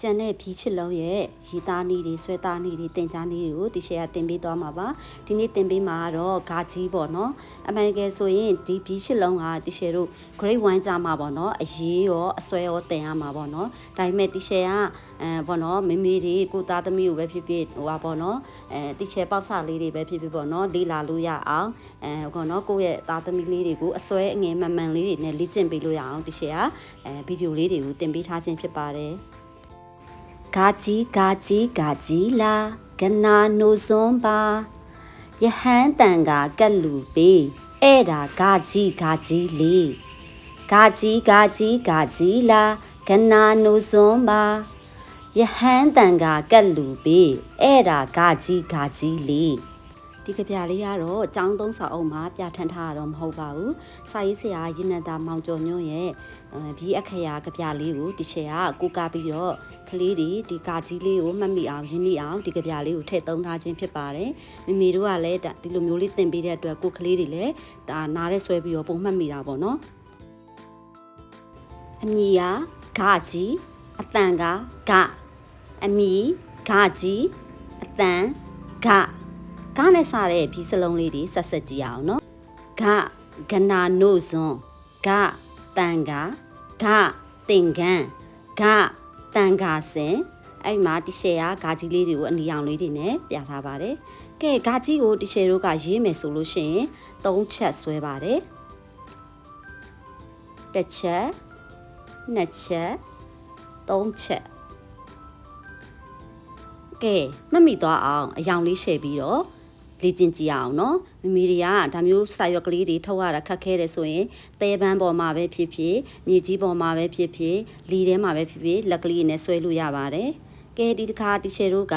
ကျန်တဲ့ဘီချစ်လုံးရဲ့ရီသားနည်းတွေဆွဲသားနည်းတွေတင်ကြားနည်းတွေကိုဒီရှယ်ကတင်ပေးသွားမှာပါဒီနေ့တင်ပေးမှာကတော့ဂါကြီးပေါ့နော်အမှန်တကယ်ဆိုရင်ဒီဘီချစ်လုံးကဒီရှယ်တို့ grade 1ကြာမှာပေါ့နော်အရေးရောအစွဲရောတင်ရမှာပေါ့နော်ဒါပေမဲ့ဒီရှယ်ကအဲပေါ့နော်မေမေတွေကိုသားသမီးကိုပဲဖြစ်ဖြစ်ဟိုပါပေါ့နော်အဲဒီရှယ်ပေါက်စလေးတွေပဲဖြစ်ဖြစ်ပေါ့နော်လေ့လာလို့ရအောင်အဲပေါ့နော်ကိုယ့်ရဲ့သားသမီးလေးတွေကိုအစွဲအငယ်မှန်မှန်လေးတွေနဲ့လေ့ကျင့်ပေးလို့ရအောင်ဒီရှယ်ကအဲဗီဒီယိုလေးတွေကိုတင်ပေးထားခြင်းဖြစ်ပါတယ် ဂါကြီးဂါကြီးဂါကြီးလာကနာနိုစွန်ပါယဟန်တန်ကကက်လူပေးအဲ့ဒါဂါကြီးဂါကြီးလေးဂါကြီးဂါကြီးဂါကြီးလာကနာနိုစွန်ပါယဟန်တန်ကကက်လူပေးအဲ့ဒါဂါကြီးဂါကြီးလေး ဒီကပြလေးကတော့အကြောင်းသုံးစာအုပ်မှာပြဋ္ဌာန်းထားတာတော့မဟုတ်ပါဘူး။စာရေးဆရာရင်းနတာမောင်ကျော်ညွန့်ရဲ့အဲဘီအခရာကပြလေးကိုဒီချေကကိုကာပြီးတော့ကလေးတွေဒီကာကြီးလေးကိုမှတ်မိအောင်ရင်းနှီးအောင်ဒီကပြလေးကိုထည့်သုံးထားခြင်းဖြစ်ပါတယ်။မိမိတို့ကလည်းဒါဒီလိုမျိုးလေးသင်ပေးတဲ့အတွက်ကိုကလေးတွေလည်းဒါနားရဲဆွဲပြီးတော့ပုံမှတ်မိတာပေါ့နော်။အမီကဂါကြီးအတန်ကဂအမီဂါကြီးအတန်ဂ ဂနဲ့စတဲ့ဘီစလုံးလေးတွေဆက်ဆက်ကြည့်အောင်နော်ဂဂနာနို့စွန်ဂတန်ကဂတင်ကန်ဂတန်ကာစင်အဲ့မှာတီရှယ်ကဂါကြီးလေးတွေကိုအနီရောင်လေးတွေနဲ့ပြထားပါတယ်ကဲဂါကြီးကိုတီရှယ်တို့ကရေးမယ်ဆိုလို့ရှိရင်၃ချက်ဆွဲပါတယ်တစ်ချက်နှစ်ချက်သုံးချက်ကဲမှတ်မိသွားအောင်အယောင်လေးရှယ်ပြီးတော့ လေ့ကျင့်ကြည့်အောင်နော်မမီတွေကဒါမျိုးစာရွက်ကလေးတွေထုတ်ရတာခက်ခဲတယ်ဆိုရင်သဲပန်းပေါ်မှာပဲဖြစ်ဖြစ်မြေကြီးပေါ်မှာပဲဖြစ်ဖြစ်လီထဲမှာပဲဖြစ်ဖြစ်လက်ကလေးနဲ့ဆွဲလို့ရပါတယ်ကဲဒီတစ်ခါတီရှယ်တို့က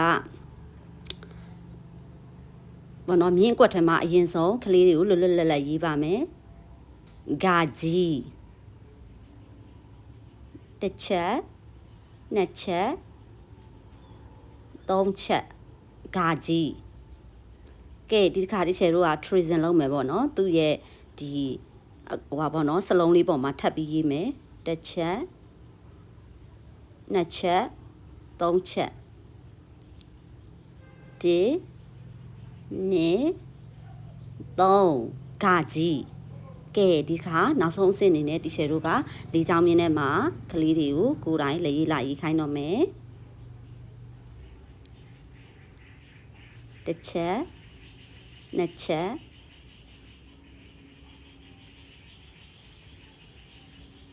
ဘောနော်မြင်းကွက်ထဲမှာအရင်ဆုံးကလေးတွေကိုလွတ်လွတ်လပ်လပ်ရေးပါမယ်ဂါကြီးတစ်ချက်နှစ်ချက်သုံးချက်ဂါကြီး ကဲဒီတစ်ခါဒီချေတို့က treason လုပ်မယ်ပေါ့နော်သူ့ရဲ့ဒီဟိုပါပေါ့နော်စလုံးလေးပေါ်မှာထပ်ပြီးရေးမယ်တစ်ချက်နှစ်ချက်သုံးချက်ဒီနေသုံးဂါကြီးကဲဒီခါနောက်ဆုံးအဆင့်အနေနဲ့တီချယ်တို့ကလေးချောင်းမြင်းထဲမှာကလေးတွေကိုကိုယ်တိုင်လေရေးလာရေးခိုင်းတော့မယ်တစ်ချက် နှစ်ချက်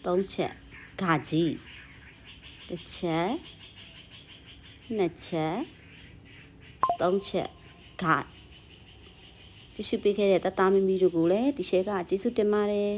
သုံးချက်ဂါကြီးတစ်ချက်နှစ်ချက်သုံးချက်ဂါတ िश ပေးခဲ့တဲ့တသားမမီတို့ကိုလည်းဒီရှဲကကျေးဇူးတင်ပါတယ်